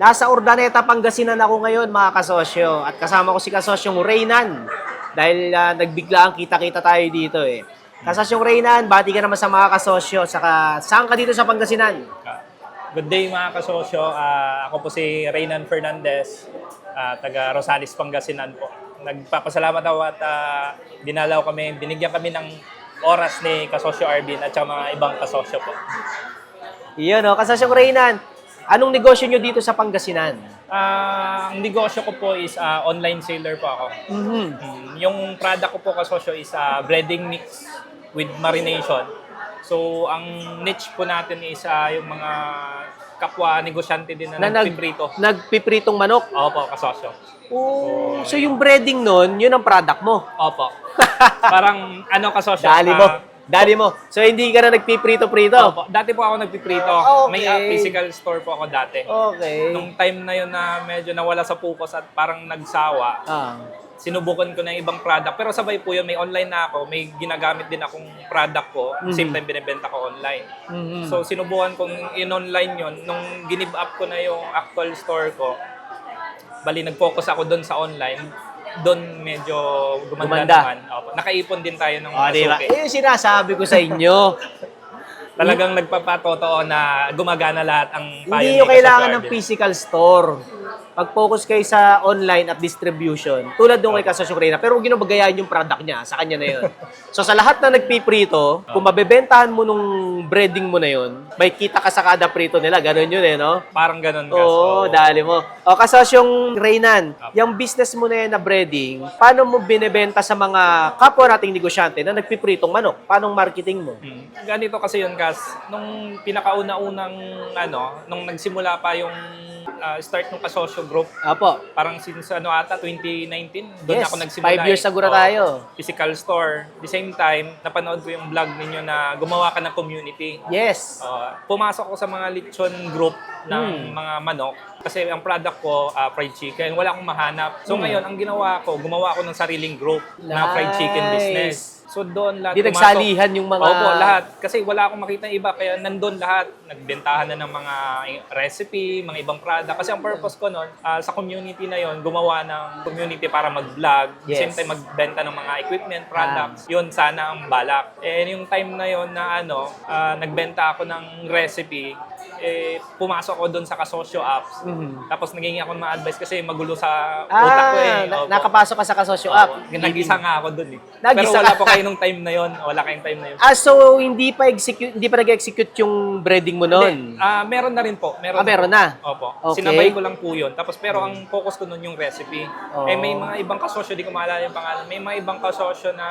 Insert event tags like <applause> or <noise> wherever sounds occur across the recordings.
Nasa Urdaneta, Pangasinan ako ngayon, mga kasosyo. At kasama ko si kasosyong Reynan. Dahil ah, nagbigla ang kita-kita tayo dito eh. Kasosyong Reynan, bati ka naman sa mga kasosyo. Saka, saan ka dito sa Pangasinan? Good day mga kasosyo. Ah, ako po si Reynan Fernandez, ah, taga Rosales, Pangasinan po. Nagpapasalamat ako at ah, dinalaw kami, binigyan kami ng oras ni kasosyo Arvin at saka mga ibang kasosyo po. Iyon, oh, kasosyong Reynan. Anong negosyo nyo dito sa Pangasinan? Ah, ang negosyo ko po is ah, online seller po ako. Mhm. Mm, yung product ko po kasosyo is ah, breading mix with marination. So, ang niche po natin is ah, yung mga kapwa negosyante din na, Na nag, nagpiprito. nagpipritong manok. Opo, kasosyo. Oh, so yung breading nun, yun ang product mo. Opo. Parang ano kasosyo? Dali mo. ah, Dali mo. So hindi ka na nagpiprito-prito. Opo. Dati po ako nagpiprito. Okay. May ah, physical store po ako dati. Okay. Nung time na yun na medyo nawala sa focus at parang nagsawa, Ah. sinubukan ko na yung ibang product. Pero sabay po yun, may online na ako, may ginagamit din akong product ko, same time binibenta ko online. Mhm. So sinubukan kong in-online yun, nung ginib up ko na yung actual store ko, bali nag-focus ako doon sa online, doon medyo gumanda, Gumanda. naman. Opo. Nakaipon din tayo ng Oh, mga di ba? suki. Eh, yung sinasabi ko sa inyo. <laughs> Talagang nagpapatotoo na gumagana lahat ang payo hindi nyo kailangan ng physical store. Pag-focus kayo sa online at distribution, tulad nung kay Kasosyo Reyna, pero huwag nyo bagayahin yung product niya, sa kanya na yun. so sa lahat na nagpiprito, kung mabebentahan mo nung breading mo na yun, may kita ka sa kada prito nila, ganun yun eh, no? Parang ganun ka. Oo, dali mo. O, kasosyong Reynan, yung business mo na yan na breading, paano mo binebenta sa mga kapwa nating negosyante na nagpipritong manok? Paano marketing mo? mm, ganito kasi yun, Kas. Nung pinakauna-unang, ano, nung nagsimula pa yung ah, start ng Kasosyo Group, Apo. parang since ano ata, 2019, doon Yes, ako nagsimula. five years eh. ago na Oo, tayo. Physical store. The same time, napanood ko yung vlog ninyo na gumawa ka ng community. Yes. Uh, pumasok ko sa mga lechon group ng Hmm. mga manok kasi ang product ko ah, fried chicken wala akong mahanap so Hmm. ngayon ang ginawa ko gumawa ako ng sariling group na fried chicken Nice. business so doon lahat Di nagsalihan yung mga... Opo, lahat. Kasi wala akong makita iba, kaya nandun lahat. Nagbentahan na ng mga recipe, mga ibang product. Kasi ang purpose ko nun, ah, sa community na yon gumawa ng community para mag-vlog. Yes. Same time, magbenta ng mga equipment, products. Yun sana ang balak. Eh, yung time na yon na ano, ah, nagbenta ako ng recipe, eh, pumasok ko doon sa kasosyo apps. Mhm. Tapos naging ako ng mga advice kasi magulo sa utak ko eh. Ah, na- Opo. nakapasok ka sa kasosyo Opo. app. Nag-isa nga ako doon eh. Nag-isa Pero wala po kayo nung time na yon. Wala kayong time na yon. Ah, so hindi pa execute, hindi pa nag-execute yung breading mo noon. Ah, meron na rin po. Meron, Ah, meron na. Opo. Okay. Sinabay ko lang po yun. Tapos pero ang focus ko nun yung recipe. Oh. Eh may mga ibang kasosyo, di ko maalala yung pangalan. May mga ibang kasosyo na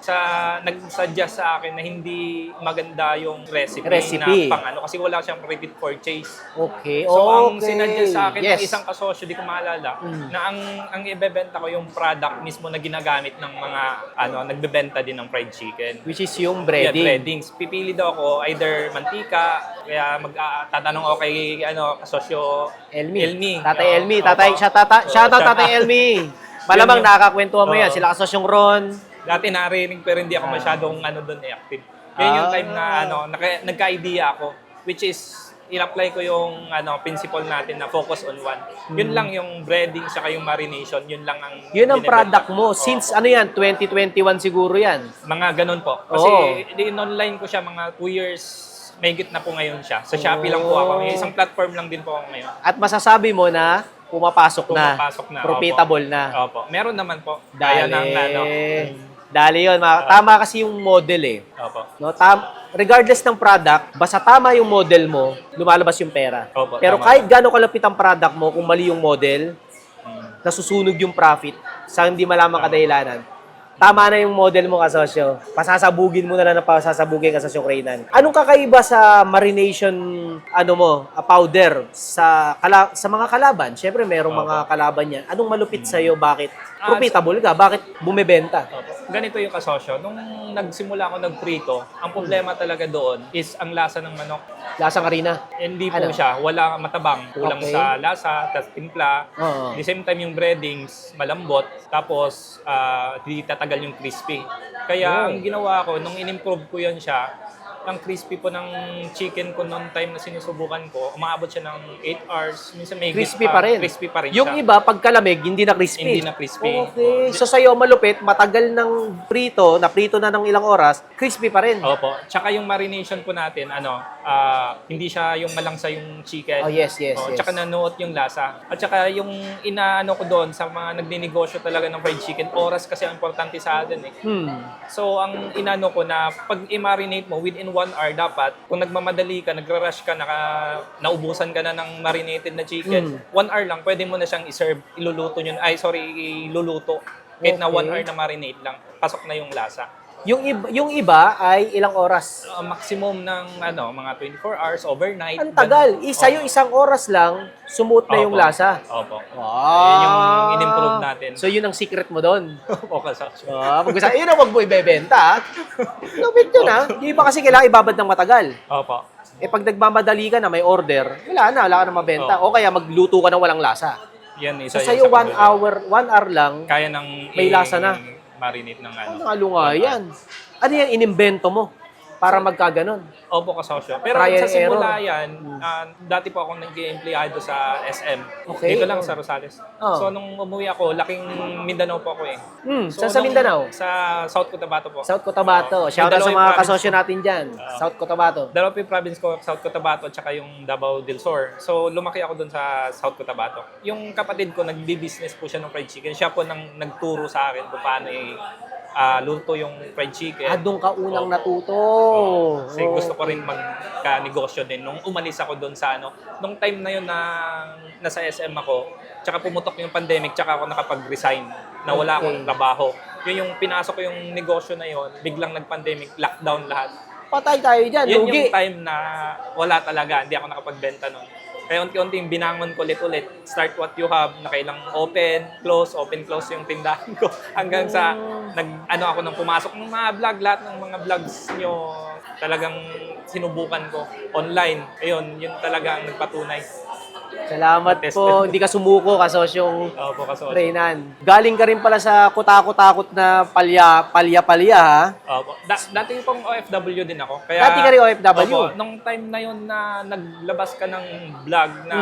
sa nag-suggest sa akin na hindi maganda yung recipe, Recipe. na pang ano kasi wala siyang repeat purchase. Okay, So ang okay. sinuggest sa akin yes. ng isang kasosyo, di ko maalala, Mm. na ang ang ibebenta ko yung product mismo na ginagamit ng mga ano, nagbebenta din ng fried chicken. Which is yung Yeah, breading. breadings. Pipili daw ako either mantika, kaya mag ah, tatanong ako kay ano, kasosyo Elmi. Elmi. Tatay Oo, Elmi. opo. Tatay, siya tata, Oo, shout out siya- Tatay Elmi. <laughs> Malamang Yun yung- nakakakwentuhan mo yan. Oo. Sila kasosyong Ron. Dati narinig pero hindi ako masyadong ano doon eh, active. Ngayon yung Ah. time na ano, naka, nagka-idea ako which is in-apply ko yung ano principle natin na focus on one. Yun lang yung breading saka yung marination, yun lang ang Hmm. Yun ang product ko. mo. Oo. Since ano yan, 2021 siguro yan. mga ganun po. Kasi Oo. in-online ko siya mga 2 years Mahigit na po ngayon siya. Sa Shopee lang po ako. May isang platform lang din po ako ngayon. At masasabi mo na pumapasok na. Pumapasok na, Profitable na. Opo. Meron naman po. Dali. Kaya ng ano. Dali yun. Ma- Tama kasi yung model eh. Opo. No, tam regardless ng product, basta tama yung model mo, lumalabas yung pera. Opo, Pero tama. kahit gaano kalapit ang product mo, kung mali yung model, nasusunog yung profit sa hindi malamang kadahilanan. Tama na yung model mo kasosyo. Pasasabugin mo na lang na pasasabugin kasosyo Reynan. Anong kakaiba sa marination ano mo, a powder sa kala- sa mga kalaban? Syempre merong Opo. mga kalaban yan. Anong malupit sa iyo? Bakit Ah, profitable ka? Bakit bumebenta? Opo. Ganito yung kasosyo. Nung nagsimula ako nagprito, ang problema talaga doon is ang lasa ng manok. Lasang harina. Hindi po Ano? siya. Wala matabang. Kulang Okay. sa lasa, tas timpla. At the same time, yung breadings, malambot. Tapos, ah, di tatagal yung crispy. Kaya, Oh. ang ginawa ko, nung in-improve ko yun siya, ang crispy po ng chicken ko noong time na sinusubukan ko, umaabot siya ng 8 hours. Minsan may Crispy pa rin. Crispy pa rin Yung siya. iba, pagkalamig, hindi na crispy. Hindi na crispy. Okay. So sa'yo, malupit, matagal ng prito, na prito na ng ilang oras, crispy pa rin. Opo. Tsaka yung marination po natin, ano, ah, hindi siya yung malangsa yung chicken. Oh, yes, yes, Oh, yes. Tsaka nanuot yung lasa. At tsaka yung inaano ko doon sa mga nagninegosyo talaga ng fried chicken, oras kasi ang importante sa atin eh. Hmm. So, ang inano ko na pag i-marinate mo within one hour dapat, kung nagmamadali ka, nagra-rush ka, naka, naubusan ka na ng marinated na chicken, Mm. one hour lang, pwede mo na siyang iserve, iluluto yun, ay sorry, iluluto. Kahit na Okay. one hour na marinate lang, pasok na yung lasa. Yung iba, yung iba ay ilang oras? Uh, maximum ng ano, mga 24 hours overnight. Ang tagal. Isa yung isang oras lang, sumut na yung Opo. lasa. Opo. Wow. Yun yung in-improve natin. So yun ang secret mo doon. okay, sa Ah, pag gusto, yun ang wag mo ibebenta. ah. <laughs> Lupit yun ha. Yung iba kasi kailangan ibabad ng matagal. Opo. Eh pag nagmamadali ka na, may order, wala na, wala ka na mabenta. O kaya magluto ka ng walang lasa. Yan, isa So sa'yo, sa one hour, one hour lang, Kaya nang May lasa na. Marinate ng ano. ano alunga yan? Ano yan, inimbento mo para magkaganon? Opo, kasosyo. Pero Trial sa simula error. yan, ah, dati po akong nag-empleyado sa SM. Okay. Dito lang sa Rosales. Oh. So, nung umuwi ako, laking Mindanao po ako eh. Hmm, So, saan sa nung- Mindanao? Sa South Cotabato po. South Cotabato. Oh. Shout out sa mga dalawang kasosyo natin dyan. South Cotabato. Dalawa po yung province ko, South Cotabato at saka yung Davao del Sur. So, lumaki ako doon sa South Cotabato. Yung kapatid ko, nagbi-business po siya ng fried chicken. Siya po nang nagturo sa akin kung paano i ah, luto yung fried chicken. Ah, doon ka unang Opo. natuto. Oo. Kasi Oo. gusto ko rin magka-negosyo din. Nung umalis ako doon sa ano, nung time na yun na nasa SM ako, tsaka pumutok yung pandemic, tsaka ako nakapag-resign na wala akong Okay. trabaho. Yun yung pinasok ko yung negosyo na yun, biglang nag-pandemic, lockdown lahat. Patay tayo dyan, Yun lugi. yung time na wala talaga, hindi ako nakapagbenta nun. Kaya unti-unti binangon ko ulit-ulit. Start what you have, na kailang open, close, open, close yung tindahan ko. <laughs> Hanggang sa nag, ano ako nang pumasok ng mga vlog, lahat ng mga vlogs nyo talagang sinubukan ko online. Ayun, yun talaga ang nagpatunay. Salamat po. Hindi ka sumuko, kasosyong Opo, kaso. Reynan. Galing ka rin pala sa kutakot-takot na palya, palya-palya, ha? Opo. Da- dati pong OFW din ako. Kaya, Dati ka rin OFW? Opo. Nung time na yun na naglabas ka ng vlog na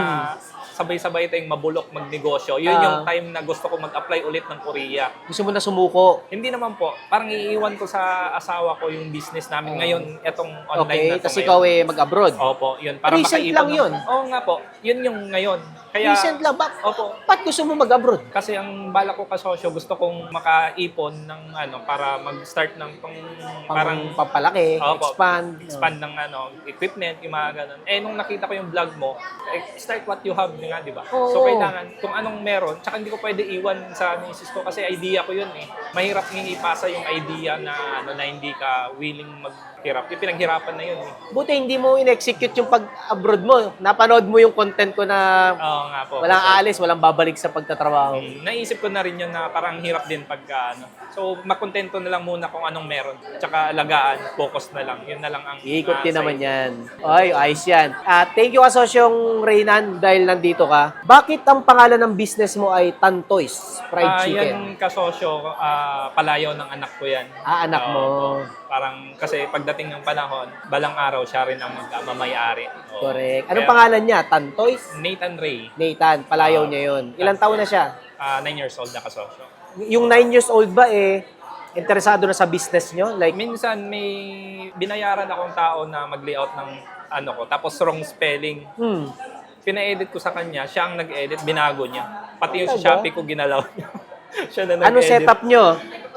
sabay-sabay tayong mabulok magnegosyo, yun Hmm. Ah. yung time na gusto ko mag-apply ulit ng Korea. Gusto mo na sumuko. Hindi naman po. Parang iiwan ko sa asawa ko yung business namin ngayon, etong online Okay, na to tapos ngayon. ikaw eh mag-abroad. Opo, yun. Para Recent makaipon lang ng- yun? Oo nga po. Yun yung ngayon. Kaya, Recent lang. Ba- Opo. ba't gusto mo mag-abroad? Kasi ang bala ko kasosyo, gusto kong makaipon ng ano, para mag-start ng pang, Parang parang papalaki, Opo. expand. expand ng ano, equipment, yung mga ganun. Eh, nung nakita ko yung vlog mo, eh, start what you have nga, di ba? Oo. So, kailangan, kung anong meron, tsaka hindi ko pwede iwan sa misis ko kasi idea ko yun eh. Mahirap nga ipasa yung idea na, ano, na hindi ka willing maghirap. Yung pinaghirapan na yun eh. Buti hindi mo in-execute yung pag-abroad mo. Napanood mo yung content ko na Oo nga po. walang Kasi, alis, walang babalik sa pagtatrabaho. mm, naisip ko na rin yun na parang hirap din pagka ano. So, makontento na lang muna kung anong meron. Tsaka alagaan, focus na lang. Yun na lang ang Iikot din naman yan. Ay, ayos yan. Ah, thank you kasosyong Reynan dahil nandito ka. Bakit ang pangalan ng business mo ay Tantoys Fried Ah, Chicken? Yan kasosyo, ah, palayaw ng anak ko yan. Ah, anak mo. Oo, parang kasi pagdating ng panahon, balang araw siya rin ang magmamayari. Oo. Correct. Anong Kaya, pangalan niya? Tantoys? Nathan Ray, Nathan, palayaw Ah, niya yon. Ilang taon na siya? 9 years old na kasosyo. Yung 9 years old ba eh, interesado na sa business nyo? Like, Minsan may binayaran akong tao na mag-layout ng ano ko, tapos wrong spelling. hmm, Pina-edit ko sa kanya, siya ang nag-edit, binago niya. Pati yung sa Talaga? Shopee ko ginalaw niya. <laughs> siya na nag-edit. ano setup nyo?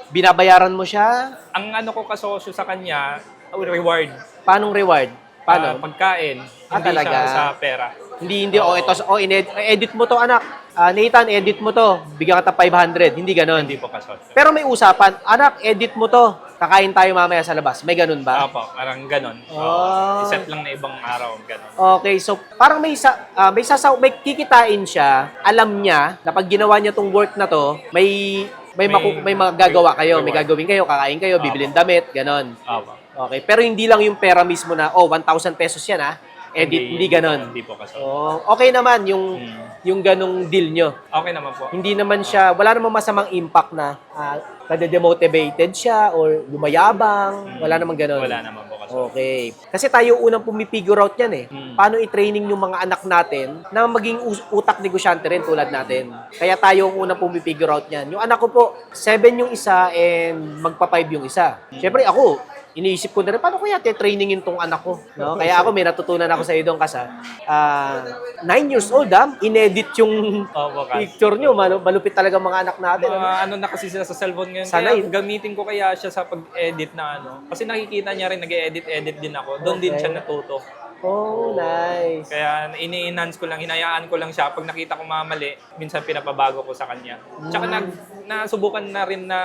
Binabayaran mo siya? Ang ano ko kasosyo sa kanya, reward. Paanong reward? Ah, Paano? pagkain. Ah, hindi talaga? siya sa pera. Hindi, hindi. O, ito, o, ined- edit mo to, anak. Ah, Nathan, edit mo to. Bigyan kita 500. Hindi ganon. Hindi po kasosyo. Pero may usapan, anak, edit mo to. Kakain tayo mamaya sa labas. May ganun ba? Opo, parang ganon. Oh. Oo. iset lang na ibang araw, ganon. Okay, so parang may sa, ah, may sasaw, may kikitain siya. Alam niya na pag ginawa niya tong work na to, may may May- maku, may magagawa kayo, may reward. gagawin kayo, kakain kayo, bibilin damit, ganon. Opo. Okay, pero hindi lang yung pera mismo na oh, 1,000 pesos yan ah. Edit, hindi, ganon. Hindi po kasosyo. Oh, okay naman yung Hmm. yung ganong deal nyo. Okay naman po. Hindi naman siya, wala namang masamang impact na uh, nade-demotivated siya or lumayabang. Wala namang ganon. Wala naman po. Okay. Kasi tayo unang pumipigure out yan eh. Hmm. Paano i-training yung mga anak natin na maging utak negosyante rin tulad natin. Kaya tayo ang unang pumipigure out yan. Yung anak ko po, 7 yung isa and magpa-5 yung isa. Siyempre ako, iniisip ko na rin, paano kaya te-trainingin tong anak ko? No? Kaya ako, may natutunan ako sa iyo doon kasi, ah 9 years old ah, inedit yung kas. picture nyo. Malu- Malupit talaga mga anak natin. Mga ano na kasi sila sa cellphone ngayon. Sana kaya gamitin ko kaya siya sa pag-edit na ano. Kasi nakikita niya rin, nag-edit-edit din ako. Doon din Okay. siya natuto. Oh, nice. Kaya ini-enhance ko lang, hinayaan ko lang siya. Pag nakita ko mamali, minsan pinapabago ko sa kanya. Tsaka nag, nasubukan na rin na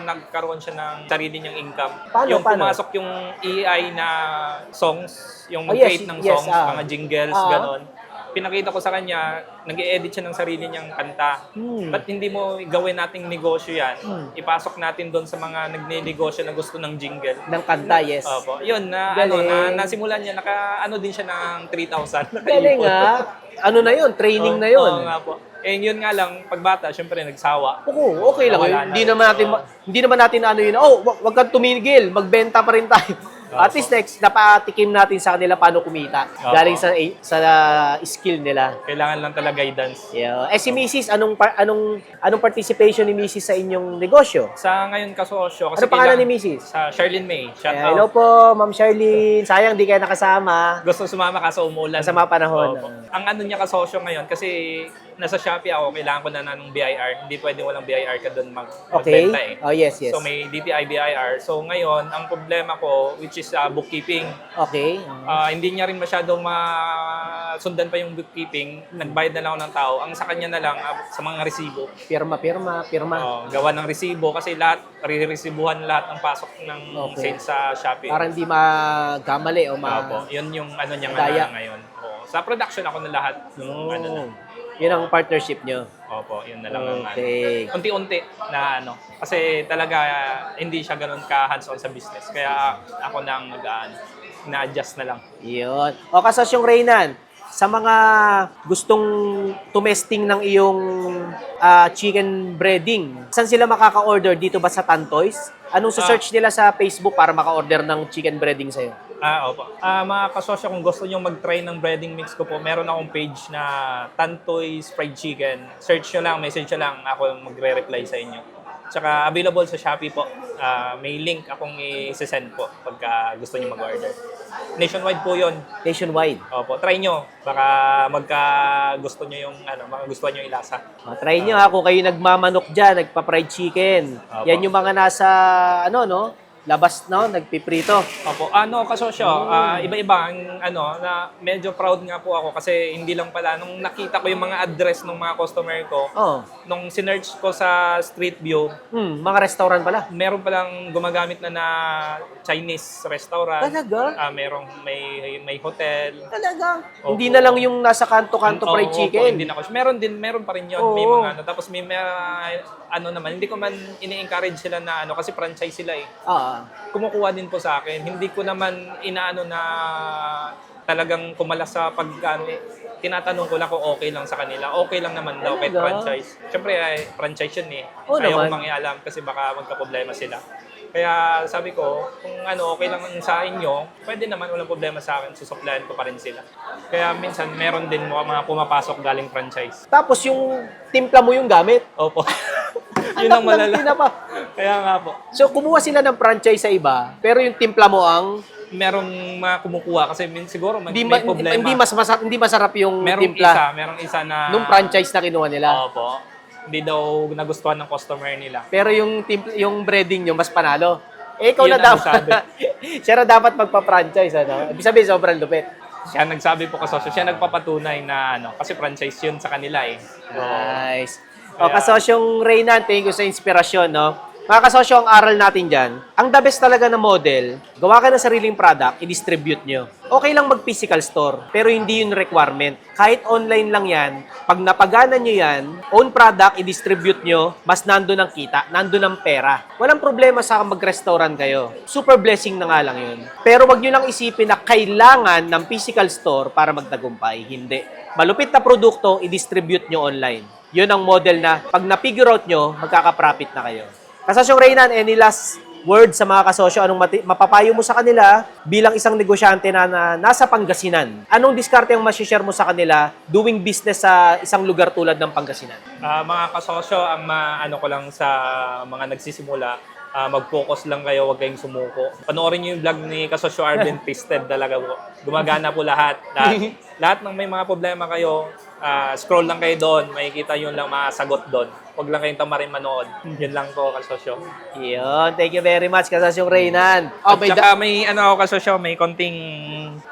nagkaroon siya ng sarili niyang income. Paano, yung paano? pumasok yung AI na songs, yung Oh, mag-create yes, ng yes, songs, ah. mga jingles, Ah. ganon. Pinakita ko sa kanya, nag edit siya ng sarili niyang kanta. Hmm. Ba't hindi mo gawin nating negosyo yan? Hmm. Ipasok natin doon sa mga nagne-negosyo na gusto ng jingle. Ng kanta, yes. Opo. Yun, na, Galing. ano, na, nasimulan niya, naka, ano din siya ng 3,000. <laughs> Galing nakaipon. ah. Ano na yun? Training Oo, na yun. Oo nga po. Eh, yun nga lang, pag bata, syempre nagsawa. Oo, okay lang. Hindi naman natin, ma- hindi naman natin ano yun, oh, wag kang tumigil, magbenta pa rin tayo. At least next, napatikim natin sa kanila paano kumita. Opo. Galing sa sa uh, skill nila. Kailangan lang talaga guidance. Yeah. Eh si Mrs., anong par- anong anong participation ni Mrs. sa inyong negosyo? Sa ngayon kasosyo, kasi Ano pangalan ni kailangan- Mrs.? Sa Charlene May. Shout Eh, out. hello po, Ma'am Charlene. Sayang di kayo nakasama. Gusto sumama kaso umulan. Sa mga panahon. Opo. Ang ano niya kasosyo ngayon, kasi nasa Shopee ako, kailangan ko na na ng BIR. Hindi pwede walang BIR ka doon mag Okay. magbenta eh. Oh, yes, yes. So may DTI BIR. So ngayon, ang problema ko, which is uh, bookkeeping, Okay. Ah, hindi niya rin masyadong masundan pa yung bookkeeping. Nagbayad na lang ako ng tao. Ang sa kanya na lang, ah, sa mga resibo. Pirma, pirma, pirma. Oh, gawa ng resibo kasi lahat, re-resibuhan lahat ng pasok ng Okay. sales sa Shopee. Para hindi magamali o ma... Opo, yun yung ano niya nga ngayon. Oo. Sa production ako na lahat. Yung ano na. Yun ang partnership nyo. Opo, yun na lang ang ano. Okay. Unti-unti na ano. Kasi talaga hindi siya ganun ka hands-on sa business. Kaya ako na ang nag na-adjust na lang. Yun. O kasasyong Reynan, sa mga gustong tumesting ng iyong ah, chicken breading, saan sila makaka-order? Dito ba sa Tantoys? Anong Ah. search nila sa Facebook para maka-order ng chicken breading sa'yo? Ah, opo. Ah, mga kasosyo, kung gusto nyo mag-try ng breading mix ko po, meron akong page na Tantoy's Fried Chicken. Search nyo lang, message nyo lang, ako magre-reply sa inyo. Tsaka available sa Shopee po. Ah, may link akong i-send po pagka gusto nyo mag-order. Nationwide po yon. Nationwide. Opo, try nyo. Baka magka gusto nyo yung, ano, mga gusto nyo ilasa. O, try nyo ha, kung kayo nagmamanok dyan, nagpa-fried chicken. Opo. Yan yung mga nasa, ano no, labas no, nagpiprito. Opo, ano kasosyo, ah, iba-iba ang ano, na medyo proud nga po ako kasi hindi lang pala, nung nakita ko yung mga address ng mga customer ko, Oh, nung sinerch ko sa Street View, hmm, mga restaurant pala. meron palang gumagamit na na Chinese restaurant. Talaga? Ah, merong may may hotel. Talaga? Opo. Hindi na lang yung nasa kanto-kanto Oo, fried opo, chicken. hindi na ko. Meron din, meron pa rin 'yon. May Oo. mga ano. Tapos may, may ano naman, hindi ko man ini-encourage sila na ano kasi franchise sila eh. Ah, Kumukuha din po sa akin. Hindi ko naman inaano na talagang kumalas sa pag ano, eh, tinatanong ko lang kung okay lang sa kanila. Okay lang naman daw kahit Talaga? franchise. Siyempre, ay, franchise yun eh. Oo Ayaw naman. ko mangialam kasi baka magka-problema sila. Kaya sabi ko, kung ano okay lang sa inyo, pwede naman walang problema sa akin, susuplayan ko pa rin sila. Kaya minsan meron din mga mga pumapasok galing franchise. Tapos yung timpla mo yung gamit. Opo. <laughs> Yun ang malala. tinapa. <laughs> Kaya nga po. So kumuha sila ng franchise sa iba, pero yung timpla mo ang Merong mga kumukuha kasi min, siguro mag, may ma- problema. hindi mas masarap, hindi masarap yung merong timpla isa, merong isa na nung franchise na kinuha nila. Opo. Hindi daw nagustuhan ng customer nila. Pero yung timpla, yung breading nyo mas panalo. Eh ikaw Yun na dapat. <laughs> siya na dapat magpa-franchise ano. Ibig sabihin sobrang lupit. Siya nagsabi po kasosyo, siya nagpapatunay na ano, kasi franchise yun sa kanila eh. Nice. O, kasosyong Reynan, thank you sa inspirasyon, no? Mga kasosyo, ang aral natin dyan, ang the best talaga na model, gawa ka ng sariling product, i-distribute nyo. Okay lang mag-physical store, pero hindi yun requirement. Kahit online lang yan, pag napagana nyo yan, own product, i-distribute nyo, mas nando ng kita, nando ng pera. Walang problema sa mag-restaurant kayo. Super blessing na nga lang yun. Pero wag nyo lang isipin na kailangan ng physical store para magtagumpay. Hindi. Malupit na produkto, i-distribute nyo online. Yun ang model na pag na-figure out nyo, magkaka-profit na kayo. Kasasyong Reynan, any last word sa mga kasosyo, anong mati- mapapayo mo sa kanila bilang isang negosyante na, na nasa Pangasinan? Anong diskarte ang masishare mo sa kanila doing business sa isang lugar tulad ng Pangasinan? Ah, mga kasosyo, ang maano ko lang sa mga nagsisimula, ah, mag-focus lang kayo, huwag kayong sumuko. Panoorin niyo yung vlog ni Kasosyo Arvin <laughs> Twisted talaga po. Gumagana po lahat. Lahat, <laughs> lahat ng may mga problema kayo, ah, scroll lang kayo doon, makikita yun lang masagot doon. Huwag lang kayong tamarin manood. Yun lang po, Kasosyo. Yun, thank you very much, kasosyong Reynan. Oh, At may saka may ano ako, Kasosyo, may konting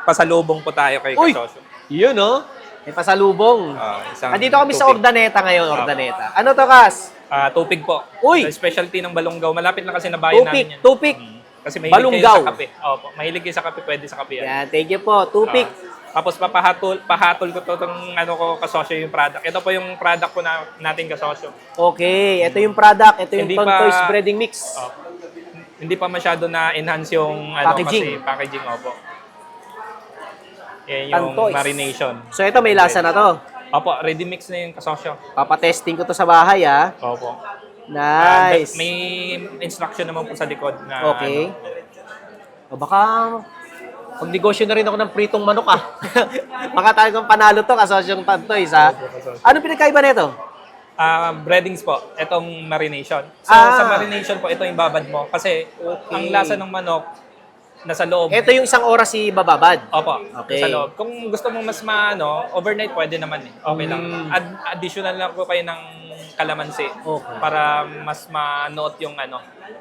pasalubong po tayo kay Uy! Kasosyo. Yun, no? May pasalubong. Ah, isang Andito kami sa tupig. Ordaneta ngayon, Ordaneta. Ano to, Kas? Ah, tupig po. Uy! Sa specialty ng Balonggaw. Malapit na kasi na bayan Tupik, namin yan. tupik. Mm. Kasi mahilig Balonggaw. kayo sa kape. Opo, mahilig kayo sa kape, pwede sa kape yan. Yan, thank you po. Tupik. Ah, tapos papahatol, pahatol ko to ano ko kasosyo yung product. Ito po yung product ko na nating kasosyo. Okay, ito yung product. Ito yung Tontoys breading mix. Oh. Hindi pa masyado na enhance yung ano Packaging. kasi packaging opo. Yan yung Tantoys. marination. So ito may lasa na to. Opo, ready mix na yung kasosyo. Papatesting ko to sa bahay, ah. Opo. Nice. may instruction naman po sa likod na Okay. ano, O baka Pag-negosyo na rin ako ng pritong manok ah. <laughs> Baka talagang panalo to kasosyong Tantoys ha. Ano pinagkaiba nito? Ah, breadings po. Itong marination. So, Ah. sa marination po, ito yung babad mo. Kasi, ang lasa ng manok, nasa loob. Ito yung isang oras si bababad. Opo, Okay. sa loob. Kung gusto mong mas maano, overnight pwede naman eh. Okay lang. Mm. Ad- additional lang po kayo ng kalamansi Okay. para mas manoot yung ano,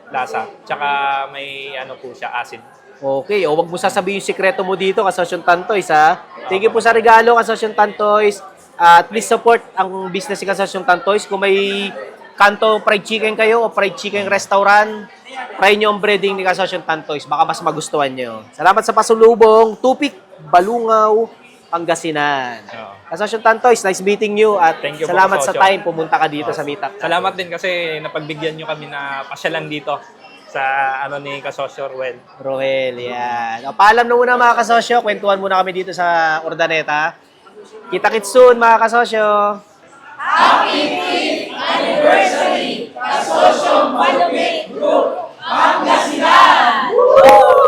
lasa. Tsaka may ano po siya, acid. Okay, o wag mo sasabihin yung sikreto mo dito kasosyong Tantoys ha. Thank you po sa regalo kasosyong Tantoys. At please support ang business ni kasosyong Tantoys. Kung may kanto fried chicken kayo o fried chicken restaurant, Try nyo ang breading ni Kasosyon Tantoys. Baka mas magustuhan nyo. Salamat sa pasulubong. Tupik, Balungaw, Pangasinan. Oo. Kasosyon Tantoys, nice meeting you at Thank you po, salamat sa time pumunta ka dito sa meetup. Salamat din kasi napagbigyan nyo kami na pasyalan dito sa ano ni Kasosyo Ruel. Roel, yan. O, paalam na muna mga kasosyo. Kwentuhan muna kami dito sa Ordaneta. Kita-kits soon mga kasosyo. Happy 5th anniversary, Kasosyo Manumit Group. ¡Ambiacidad! ¡Uh!